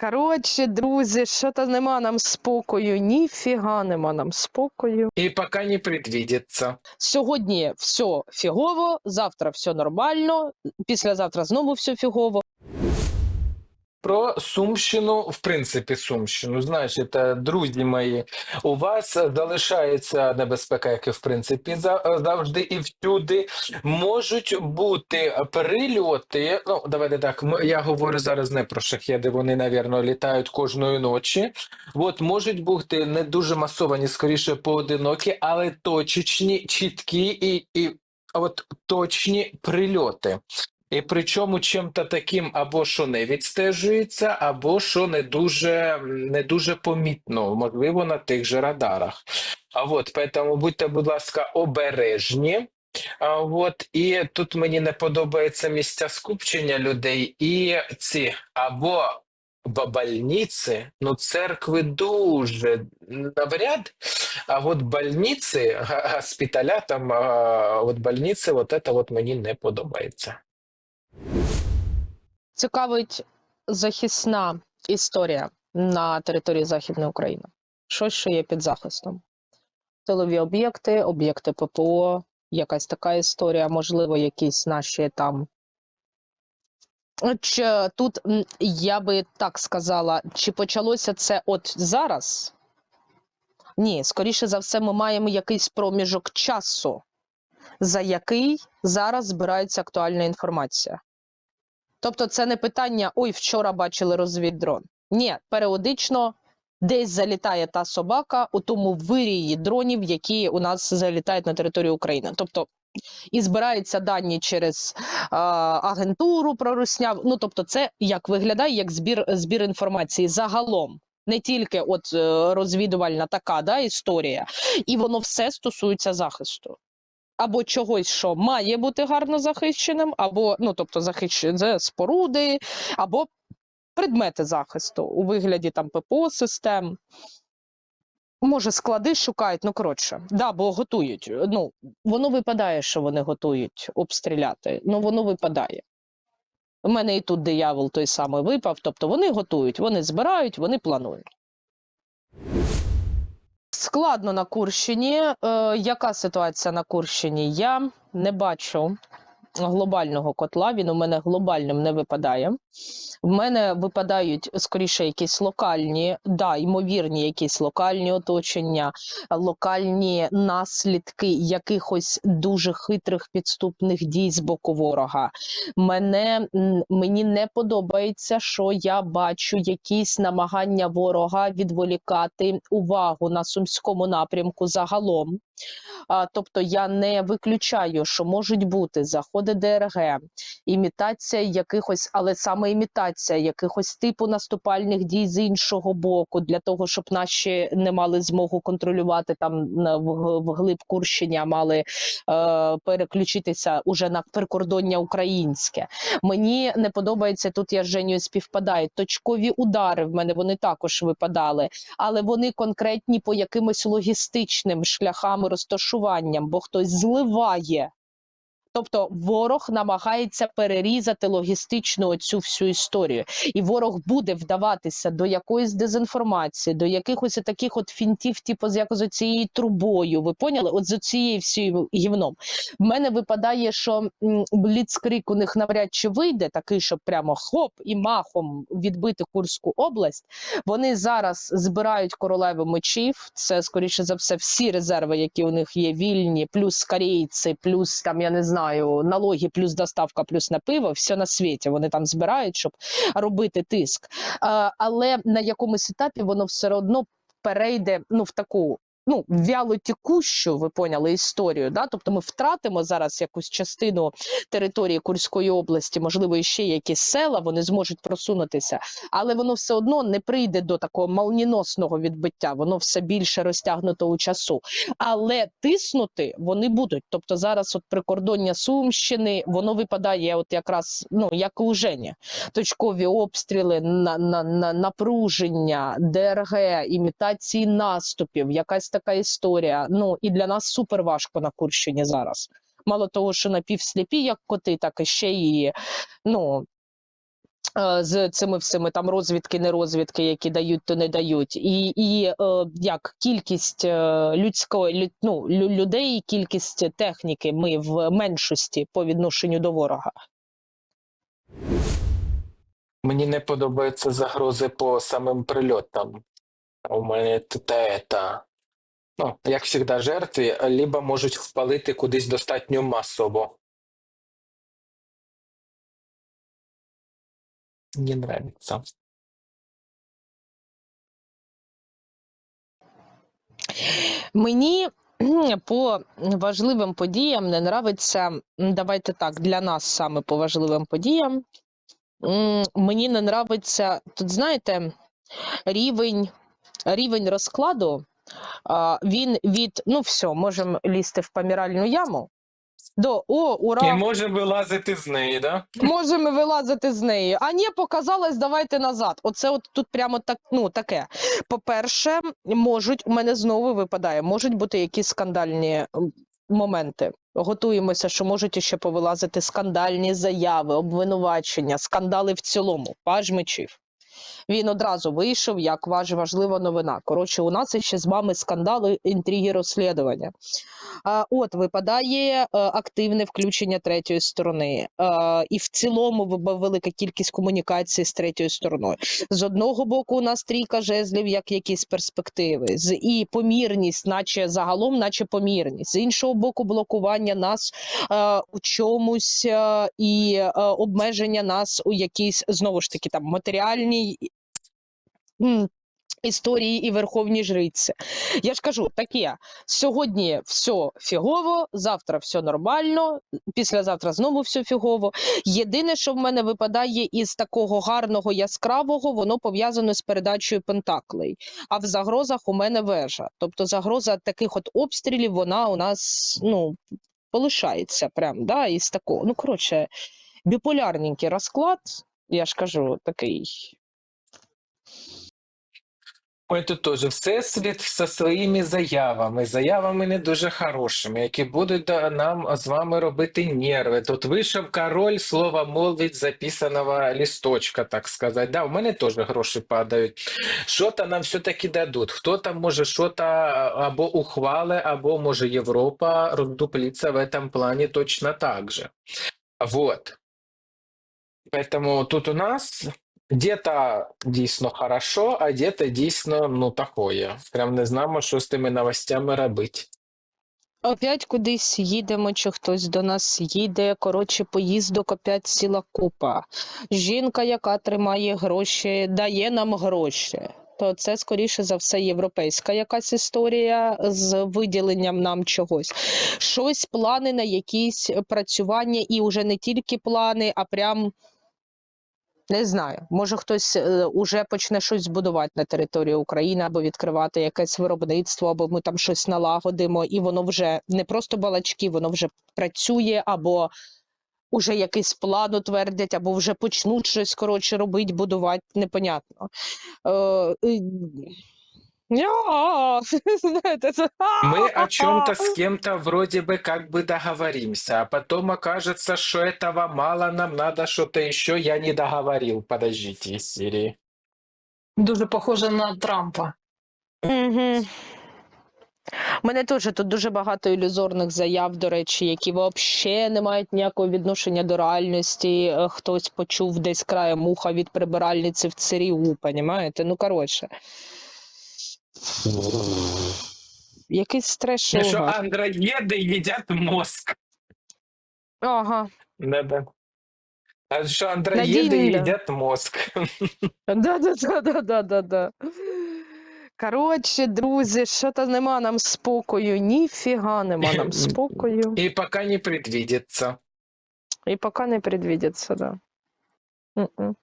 Коротше, друзі, що то нема нам спокою, ніфіга нема нам спокою. І поки не предвидится. Сьогодні все фігово, завтра все нормально, післязавтра знову все фігово. Про Сумщину, в принципі, Сумщину. Знаєте, друзі мої, у вас залишається небезпека, як і в принципі за- завжди і всюди. Можуть бути перельоти. Ну, давайте так. Я говорю зараз не про шахеди, вони, навірно, літають кожної ночі. От можуть бути не дуже масовані, скоріше поодинокі, але точечні, чіткі і, і от точні прильоти. І причому чим-то таким або що не відстежується, або що не дуже, не дуже помітно, можливо, на тих же радарах. А от, поэтому будьте, будь ласка, обережні. А от, і тут мені не подобається місця скупчення людей, і ці або бабальниці, ну церкви дуже навряд, а от больниці, госпіталя, там, от больниці, от це от мені не подобається. Цікавить захисна історія на території Західної України. Щось, що є під захистом. Тилові об'єкти, об'єкти ППО, якась така історія, можливо, якісь наші там. Чи тут я би так сказала, чи почалося це от зараз? Ні, скоріше за все, ми маємо якийсь проміжок часу, за який зараз збирається актуальна інформація. Тобто це не питання ой, вчора бачили розвіддрон. Ні, періодично десь залітає та собака у тому вирії дронів, які у нас залітають на територію України. Тобто і збираються дані через а, агентуру про русняв. Ну тобто, це як виглядає як збір, збір інформації загалом. Не тільки от е, розвідувальна така да, історія, і воно все стосується захисту або чогось, що має бути гарно захищеним, або ну тобто захищені споруди, або предмети захисту у вигляді там ППО систем. Може, склади шукають, ну коротше, да, бо готують. Ну, воно випадає, що вони готують обстріляти. Ну, воно випадає. У мене і тут диявол той самий випав. Тобто вони готують, вони збирають, вони планують. Складно на Курщині. Е, яка ситуація на Курщині? Я не бачу глобального котла. Він у мене глобальним не випадає. В мене випадають скоріше якісь локальні, да, ймовірні якісь локальні оточення, локальні наслідки якихось дуже хитрих підступних дій з боку ворога. Мене мені не подобається, що я бачу якісь намагання ворога відволікати увагу на сумському напрямку загалом. А, тобто я не виключаю, що можуть бути заходи ДРГ, імітація якихось, але саме імітація якихось типу наступальних дій з іншого боку, для того, щоб наші не мали змогу контролювати там в- вглиб Курщині, мали е, переключитися уже на прикордоння українське. Мені не подобається тут. Я з Женєю співпадаю. Точкові удари в мене вони також випадали, але вони конкретні по якимось логістичним шляхам розташуванням, бо хтось зливає. Тобто ворог намагається перерізати логістично цю всю історію, і ворог буде вдаватися до якоїсь дезінформації, до якихось таких от фінтів, типу з як з цією трубою. Ви поняли? От з цією всією гівном. В мене випадає, що бліцкрик у них навряд чи вийде, такий, щоб прямо хоп і махом відбити Курську область. Вони зараз збирають королеви мечів. Це скоріше за все всі резерви, які у них є вільні, плюс корейці, плюс там я не знаю, налоги, плюс доставка, плюс на пиво. Все на світі вони там збирають, щоб робити тиск. Але на якомусь етапі воно все одно перейде ну в таку. Ну, вялотікущу, ви поняли історію. Да? Тобто ми втратимо зараз якусь частину території Курської області, можливо, ще якісь села, вони зможуть просунутися, але воно все одно не прийде до такого молніносного відбиття, воно все більше розтягнуто у часу. Але тиснути вони будуть. Тобто зараз от прикордоння Сумщини, воно випадає от якраз ну, як у Жені. Точкові обстріли, на, на, на, напруження, ДРГ, імітації наступів, якась така історія. Ну і для нас супер важко на Курщині зараз. Мало того, що напівсліпі, як коти, так і ще і ну е, з цими всіми там розвідки, не розвідки, які дають, то не дають, і, і е, як кількість е, людської лю- ну, людей, кількість техніки ми в меншості по відношенню до ворога. Мені не подобаються загрози по самим прильотам. У мене это, ну, як завжди, жертві, либо можуть впалити кудись достатньо масово. Не нравится. Мені по важливим подіям не нравиться, давайте так, для нас саме по важливим подіям. Мені не нравиться, тут знаєте, рівень, рівень розкладу. Він від ну все, можемо лізти в поміральну яму. До о, ура! І може вилазити з неї, да? Можемо вилазити з неї. А ні, показалось, давайте назад. Оце от тут прямо так, ну таке. По-перше, можуть, у мене знову випадає, можуть бути якісь скандальні моменти. Готуємося, що можуть ще повилазити скандальні заяви, обвинувачення, скандали в цілому. Паж мечів. Він одразу вийшов, як важ важлива новина. Коротше, у нас ще з вами скандали, інтриги, розслідування. От випадає е, активне включення третьої сторони, Е, і в цілому велика кількість комунікації з третьою стороною. З одного боку, у нас трійка жезлів, як якісь перспективи, і помірність, наче загалом, наче помірність. З іншого боку, блокування нас е, у чомусь і обмеження нас у якійсь знову ж таки там матеріальній. Історії і верховні жриці. Я ж кажу, таке сьогодні все фігово, завтра все нормально, післязавтра знову все фігово. Єдине, що в мене випадає із такого гарного яскравого, воно пов'язано з передачею пентаклей. А в загрозах у мене вежа. Тобто загроза таких от обстрілів, вона у нас ну, полишається прям, да, із такого. Ну, коротше, біполярненький розклад, я ж кажу, такий. Тут теж всесвіт зі своїми заявами, заявами не дуже хорошими, які будуть нам з вами робити нерви. Тут вийшов король слова молвить записаного листочка, так сказати. Да, у мене теж гроші падають. Що-то нам все-таки дадуть. Хто там може що-то або ухвали, або може Європа роздуплиться в этом плані точно так же. Вот. Поэтому тут у нас где-то дійсно хорошо, а где-то дійсно ну такое. Прям не знаємо, що з тими новостями робити. Опять кудись їдемо, чи хтось до нас їде. Коротше, поїздок опять ціла купа. Жінка, яка тримає гроші, дає нам гроші. То це скоріше за все європейська якась історія з виділенням нам чогось. Щось, плани на якісь працювання, і вже не тільки плани, а прям. Не знаю, може хтось е, уже почне щось будувати на території України або відкривати якесь виробництво, або ми там щось налагодимо, і воно вже не просто балачки, воно вже працює, або уже якийсь план утвердять, або вже почнуть щось коротше робити, будувати, непонятно. Е, Мы о чем-то с кем-то вроде бы как бы договоримся, а потом окажется, что этого мало, нам надо что-то еще, я не договорил. Подождите из серии. Дуже похоже на Трампа. Угу. У мене теж тут дуже багато ілюзорних заяв, до речі, які взагалі не мають ніякого відношення до реальності. Е, Хтось почув десь краєм муха від прибиральниці в ЦРУ, понімаєте? Ну, коротше. Якийсь треш. Что, ужас. андроеды едят мозг. Ага. Да-да. А что, андроеды Надежда. едят мозг. Да-да-да-да-да-да-да. Коротше, друзі, що-то нема нам спокою, ніфіга нема нам спокою. И пока не предвидится. І поки не предвидиться, да. Мгм.